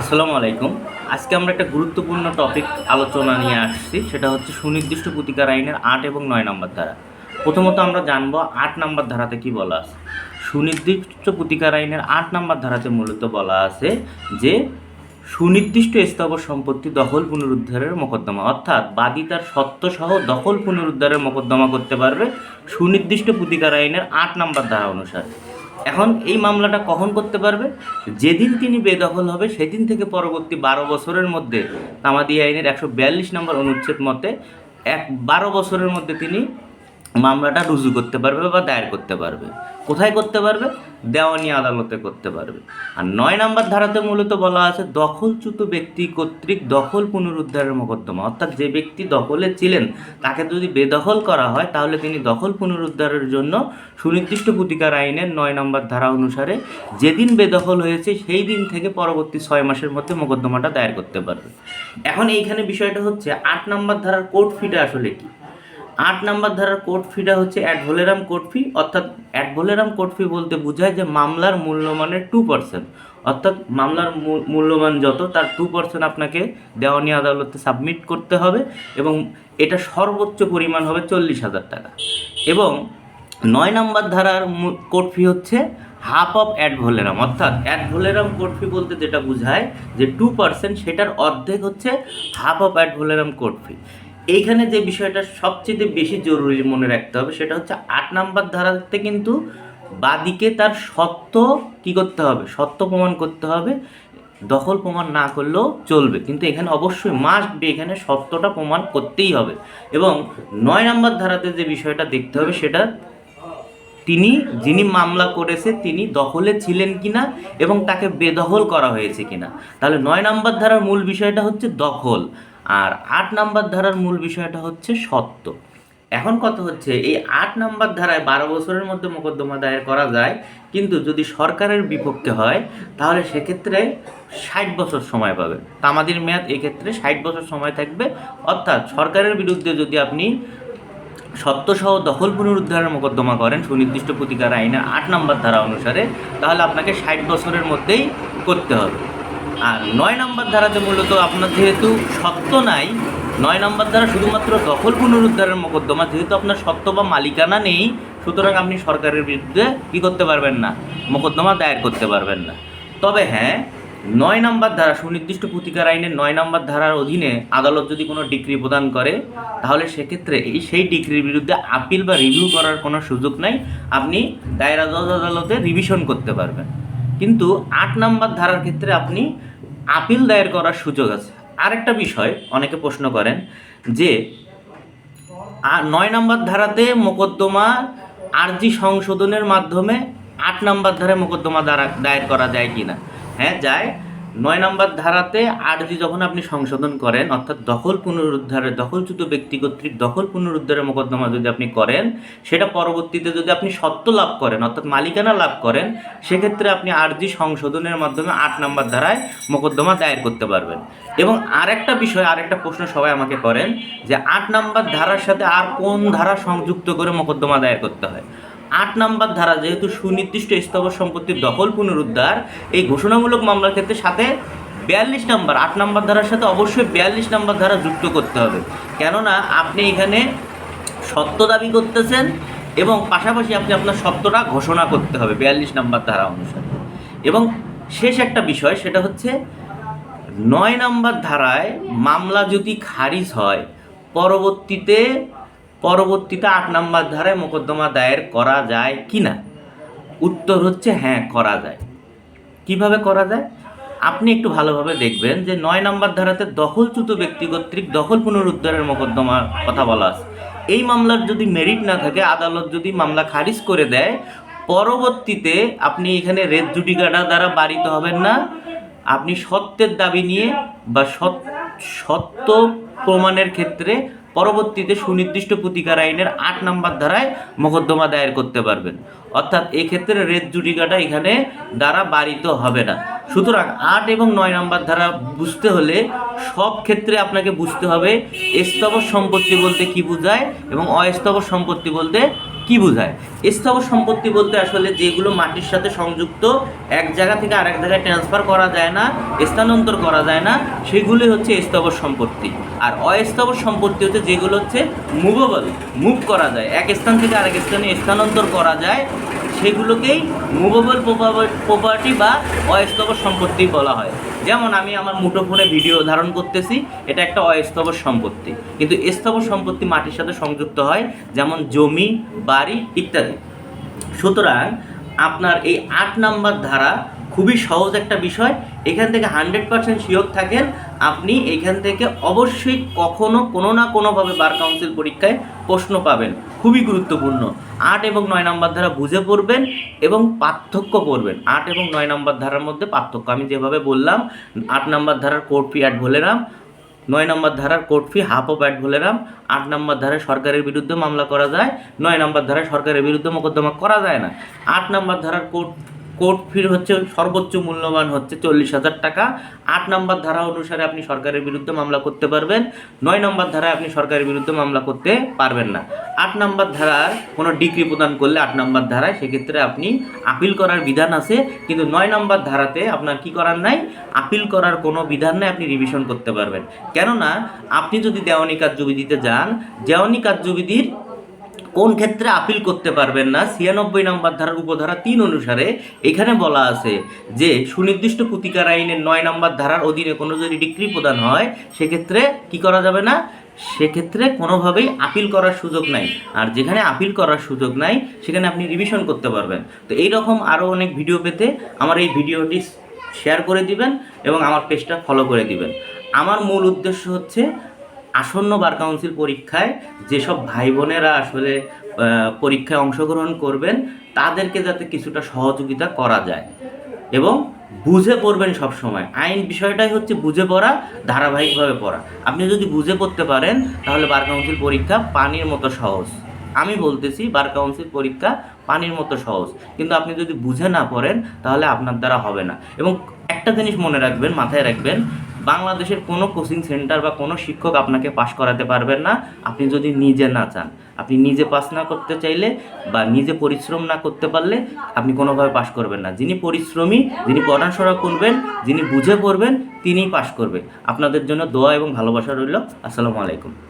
আসসালামু আলাইকুম। আজকে আমরা একটা গুরুত্বপূর্ণ টপিক আলোচনা নিয়ে আসছি, সেটা হচ্ছে সুনির্দিষ্ট প্রতিকার আইনের আট এবং নয় নম্বর ধারা। প্রথমত আমরা জানব আট নম্বর ধারাতে কি বলা আছে। সুনির্দিষ্ট প্রতিকার আইনের আট নম্বর ধারাতে মূলত বলা আছে যে, সুনির্দিষ্ট স্থাবর সম্পত্তি দখল পুনরুদ্ধারের মোকদ্দমা, অর্থাৎ বাদী তার সহ দখল পুনরুদ্ধারের মোকদ্দমা করতে পারবে সুনির্দিষ্ট প্রতিকার আইনের আট নম্বর ধারা অনুসারে। এখন এই মামলাটা কখন করতে পারবে? যেদিন তিনি বেদখল হবে, সেদিন থেকে পরবর্তী বারো বছরের মধ্যে তামাদি আইনের একশো বিয়াল্লিশ নম্বর অনুচ্ছেদ মতে এক বারো বছরের মধ্যে তিনি মামলাটা রুজু করতে পারবে বা দায়ের করতে পারবে। কোথায় করতে পারবে? দেওয়ানি আদালতে করতে পারবে। আর নয় নম্বর ধারাতে মূলত বলা আছে, দখলচ্যুত ব্যক্তি কর্তৃক দখল পুনরুদ্ধারের মোকদ্দমা। অর্থাৎ যে ব্যক্তি দখলে ছিলেন, তাকে যদি বেদখল করা হয়, তাহলে তিনি দখল পুনরুদ্ধারের জন্য সুনির্দিষ্ট প্রতিকার আইনের নয় নম্বর ধারা অনুসারে যেদিন বেদখল হয়েছে, সেই দিন থেকে পরবর্তী ছয় মাসের মধ্যে মোকদ্দমাটা দায়ের করতে পারবে। এখন এইখানে বিষয়টা হচ্ছে, আট নম্বর ধারার কোর্ট ফিটা আসলে কি? আট নাম্বার ধারার কোর্ট ফিটা হচ্ছে অ্যাডভোলেরাম কোর্ট ফি অর্থাৎ অ্যাডভোলেরাম কোর্ট ফি বলতে বোঝায় যে মামলার মূল্যমানের টু পার্সেন্ট অর্থাৎ মামলার মূল্যমান যত, তার টু পার্সেন্ট আপনাকে দেওয়ানি আদালতে সাবমিট করতে হবে এবং এটা সর্বোচ্চ পরিমাণ হবে চল্লিশ হাজার টাকা। এবং নয় নাম্বার ধারার কোর্ট ফি হচ্ছে হাফ অফ অ্যাডভোলেরাম অর্থাৎ অ্যাডভোলেরাম কোর্ট ফি বলতে যেটা বোঝায় যে টু পার্সেন্ট সেটার অর্ধেক হচ্ছে half of ad valorem court fee এইখানে যে বিষয়টা সবচেয়ে বেশি জরুরি মনে রাখতে হবে সেটা হচ্ছে আট নাম্বার ধারাতে কিন্তু বাদিকে তার সত্য কি করতে হবে? সত্য প্রমাণ করতে হবে। দখল প্রমাণ না করলেও চলবে। কিন্তু এখানে অবশ্যই মাস্ট বি এখানে সত্যটা প্রমাণ করতেই হবে। এবং নয় নাম্বার ধারাতে যে বিষয়টা দেখতে হবে সেটা তিনি, যিনি মামলা করেছে, তিনি দখলে ছিলেন কিনা এবং তাকে বেদখল করা হয়েছে কিনা। তাহলে নয় নাম্বার ধারার মূল বিষয়টা হচ্ছে দখল। আর আট নাম্বার ধারার মূল বিষয়টা হচ্ছে সত্য। এখন কথা হচ্ছে, এই আট নাম্বার ধারায় বারো বছরের মধ্যে মোকদ্দমা দায়ের করা যায়, কিন্তু যদি সরকারের বিপক্ষে হয়, তাহলে সেক্ষেত্রে ষাট বছর সময় পাবে তামাদির মেয়াদ এক্ষেত্রে ষাট বছর সময় থাকবে। অর্থাৎ সরকারের বিরুদ্ধে যদি আপনি সত্যসহ দখল পুনরুদ্ধারের মোকদ্দমা করেন, সুনির্দিষ্ট প্রতিকার আইনের আট নম্বর ধারা অনুসারে, তাহলে আপনাকে ষাট বছরের মধ্যেই করতে হবে। আর নয় নম্বর ধারাতে মূলত আপনার যেহেতু সত্য নাই, নয় নম্বর ধারা শুধুমাত্র দখল পুনরুদ্ধারের মোকদ্দমা, যেহেতু আপনার সত্য বা মালিকানা নেই, সুতরাং আপনি সরকারের বিরুদ্ধে কী করতে পারবেন না? মোকদ্দমা দায়ের করতে পারবেন না। তবে হ্যাঁ নয় নম্বর ধারা সুনির্দিষ্ট প্রতিকার আইনের নয় নম্বর ধারার অধীনে আদালত যদি কোনো ডিগ্রি প্রদান করে, তাহলে সেক্ষেত্রে এই সেই ডিগ্রির বিরুদ্ধে আপিল বা রিভিউ করার কোনো সুযোগ নাই। আপনি দায়রা আদালতে রিভিশন করতে পারবেন। কিন্তু আট নাম্বার ধারার ক্ষেত্রে আপনি আপিল দায়ের করার সুযোগ আছে। আরেকটা বিষয় অনেকে প্রশ্ন করেন যে নয় নাম্বার ধারাতে মোকদ্দমা আর্জি সংশোধনের মাধ্যমে আট নাম্বার ধারে মোকদ্দমা দ্বারা দায়ের করা যায় কি না হ্যাঁ যায়। নয় নম্বর ধারাতে আরজি যখন আপনি সংশোধন করেন, অর্থাৎ দখল পুনরুদ্ধারের, দখলচ্যুত ব্যক্তি কর্তৃক দখল পুনরুদ্ধারের মোকদ্দমা যদি আপনি করেন, সেটা পরবর্তীতে যদি আপনি সত্য লাভ করেন, অর্থাৎ মালিকানা লাভ করেন, সেক্ষেত্রে আপনি আরজি সংশোধনের মাধ্যমে আট নম্বর ধারায় মোকদ্দমা দায়ের করতে পারবেন। এবং আরেকটা বিষয়, আরেকটা প্রশ্ন সবাই আমাকে করেন যে আট নম্বর ধারার সাথে আর কোন ধারা সংযুক্ত করে মোকদ্দমা দায়ের করতে হয়? আট নাম্বার ধারা যেহেতু সুনির্দিষ্ট স্থাবর সম্পত্তির দখল পুনরুদ্ধার, এই ঘোষণামূলক মামলার ক্ষেত্রে সাথে বিয়াল্লিশ নাম্বার, আট নাম্বার ধারার সাথে অবশ্যই বিয়াল্লিশ নাম্বার ধারা যুক্ত করতে হবে। কেননা আপনি এখানে সত্য দাবি করতেছেন এবং পাশাপাশি আপনি আপনার সত্যটা ঘোষণা করতে হবে বিয়াল্লিশ নাম্বার ধারা অনুসারে। এবং শেষ একটা বিষয়, সেটা হচ্ছে নয় নাম্বার ধারায় মামলা যদি খারিজ হয়, পরবর্তীতে পরবর্তীতে আট নম্বর ধারায় মোকদ্দমা দায়ের করা যায় কি না উত্তর হচ্ছে হ্যাঁ করা যায়। কীভাবে করা যায়? আপনি একটু ভালোভাবে দেখবেন যে নয় নম্বর ধারাতে দখলচ্যুত ব্যক্তি কর্তৃক দখল পুনরুদ্ধারের মোকদ্দমার কথা বলা আছে। এই মামলার যদি মেরিট না থাকে, আদালত যদি মামলা খারিজ করে দেয়, পরবর্তীতে আপনি এখানে রেড জুডিকাটা দ্বারা বাড়িতে হবেন না। আপনি সত্যের দাবি নিয়ে বা সত্য প্রমাণের ক্ষেত্রে পরবর্তীতে সুনির্দিষ্ট প্রতিকার আইনের আট নম্বর ধারায় মোকদ্দমা দায়ের করতে পারবেন। অর্থাৎ এক্ষেত্রে রেড জুটিকাটা এখানে দ্বারা বাড়িত হবে না। সুতরাং আট এবং নয় নম্বর ধারা বুঝতে হলে সব ক্ষেত্রে আপনাকে বুঝতে হবে স্তবর সম্পত্তি বলতে কি বোঝায় এবং অস্তব সম্পত্তি বলতে কি বোঝায়? স্থাবর সম্পত্তি বলতে আসলে যেগুলো মাটির সাথে সংযুক্ত, এক জায়গা থেকে আরেক জায়গায় ট্রান্সফার করা যায় না, স্থানান্তর করা যায় না সেগুলি হচ্ছে স্থাবর সম্পত্তি। আর অস্থাবর সম্পত্তি হচ্ছে যেগুলো হচ্ছে মুভেবল মুভ করা যায়। এক স্থান থেকে আরেক স্থানে স্থানান্তর করা যায়, সেগুলোকেই মুভেবল প্রপার্টি বা অস্থাবর সম্পত্তি বলা হয়। যেমন আমি আমার মুঠোফোনে ভিডিও ধারণ করতেছি, এটা একটা অস্থাবর সম্পত্তি। কিন্তু স্থাবর সম্পত্তি মাটির সাথে সংযুক্ত হয়, যেমন জমি, বাড়ি ইত্যাদি। সুতরাং আপনার এই আট নাম্বার ধারা খুবই সহজ একটা বিষয়। এখান থেকে হান্ড্রেড পার্সেন্ট শিওর থাকেন, আপনি এখান থেকে অবশ্যই কখনো কোনো না কোনোভাবে বার কাউন্সিল পরীক্ষায় প্রশ্ন পাবেন। খুবই গুরুত্বপূর্ণ। আট এবং নয় নম্বর ধারা বুঝে পড়বেন এবং পার্থক্য পড়বেন আট এবং নয় নম্বর ধারার মধ্যে পার্থক্য। আমি যেভাবে বললাম, আট নম্বর ধারার কোর্ট ফি অ্যাড ভোলেরাম নয় নম্বর ধারার court fee half of ad valorem আট নম্বর ধারায় সরকারের বিরুদ্ধে মামলা করা যায়, নয় নম্বর ধারায় সরকারের বিরুদ্ধে মোকদ্দমা করা যায় না। আট নম্বর ধারার কোর্ট কোর্ট ফির হচ্ছে সর্বোচ্চ মূল্যবান হচ্ছে চল্লিশ হাজার টাকা। আট নম্বর ধারা অনুসারে আপনি সরকারের বিরুদ্ধে মামলা করতে পারবেন। নয় নম্বর ধারায় আপনি সরকারের বিরুদ্ধে মামলা করতে পারবেন না। আট নম্বর ধারার কোনো ডিগ্রি প্রদান করলে আট নম্বর ধারায় সেক্ষেত্রে আপনি আপিল করার বিধান আছে। কিন্তু নয় নম্বর ধারাতে আপনার কি করার নাই? আপিল করার কোনো বিধান নাই, আপনি রিভিশন করতে পারবেন। কেননা, আপনি যদি দেওয়ানি কার্যবিধিতে যান, দেওয়ানি কার্যবিধির কোন ক্ষেত্রে আপিল করতে পারবেন না? ছিয়ানব্বই নম্বর ধারার উপধারা তিন অনুসারে এখানে বলা আছে যে, সুনির্দিষ্ট প্রতিকার আইনের নয় নম্বর ধারার অধীনে কোনো যদি ডিগ্রি প্রদান হয়, সেক্ষেত্রে কি করা যাবে না? সেক্ষেত্রে কোনোভাবেই আপিল করার সুযোগ নাই। আর যেখানে আপিল করার সুযোগ নাই, সেখানে আপনি রিভিশন করতে পারবেন। তো এই রকম আরও অনেক ভিডিও পেতে আমার এই ভিডিওটি শেয়ার করে দিবেন এবং আমার পেজটা ফলো করে দিবেন। আমার মূল উদ্দেশ্য হচ্ছে আসন্ন বার কাউন্সিল পরীক্ষায় যেসব ভাই বোনেরা আসলে পরীক্ষায় অংশগ্রহণ করবেন, তাদেরকে যাতে কিছুটা সহযোগিতা করা যায়। এবং বুঝে পড়বেন সব সময় আইন বিষয়টাই হচ্ছে বুঝে পড়া, ধারাবাহিকভাবে পড়া। আপনি যদি বুঝে পড়তে পারেন, তাহলে বার কাউন্সিল পরীক্ষা পানির মতো সহজ। আমি বলতেছি, বার কাউন্সিল পরীক্ষা পানির মতো সহজ। কিন্তু আপনি যদি বুঝে না পড়েন, তাহলে আপনার দ্বারা হবে না। এবং একটা জিনিস মনে রাখবেন, মাথায় রাখবেন বাংলাদেশের কোনো কোচিং সেন্টার বা কোনো শিক্ষক আপনাকে পাশ করাতে পারবেন না। আপনি যদি নিজে না চান, আপনি নিজে পাস না করতে চাইলে বা নিজে পরিশ্রম না করতে পারলে আপনি কোনোভাবে পাশ করবেন না। যিনি পরিশ্রমী, যিনি পড়াশোনা করবেন, যিনি বুঝে পড়বেন, তিনিই পাশ করবে। আপনাদের জন্য দোয়া এবং ভালোবাসা রইল। আসসালামু আলাইকুম।